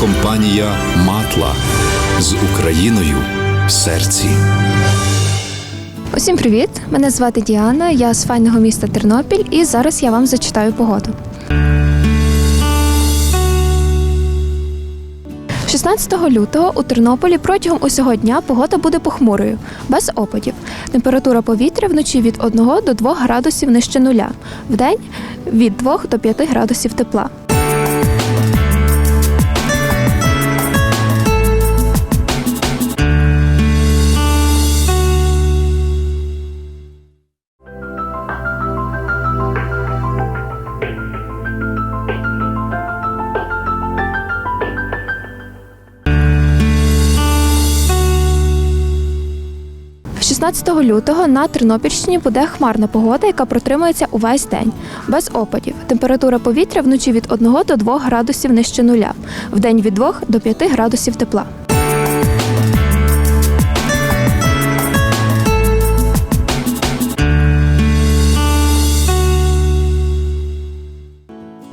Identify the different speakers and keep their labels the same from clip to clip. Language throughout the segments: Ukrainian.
Speaker 1: компанія Матла з Україною в серці.
Speaker 2: Усім привіт! Мене звати Діана. Я з файного міста Тернопіль, і зараз я вам зачитаю погоду. 16 лютого у Тернополі протягом усього дня погода буде похмурою, без опадів. Температура повітря вночі від 1 до 2 градусів нижче нуля, вдень від 2 до 5 градусів тепла. – 16 лютого на Тернопільщині буде хмарна погода, яка протримується увесь день, без опадів. Температура повітря вночі від 1 до 2 градусів нижче нуля, вдень від 2 до 5 градусів тепла.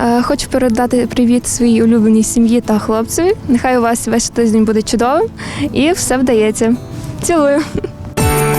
Speaker 2: Е, Хочу передати привіт своїй улюбленій сім'ї та хлопцеві. Нехай у вас весь тиждень буде чудовим і все вдається. Цілую.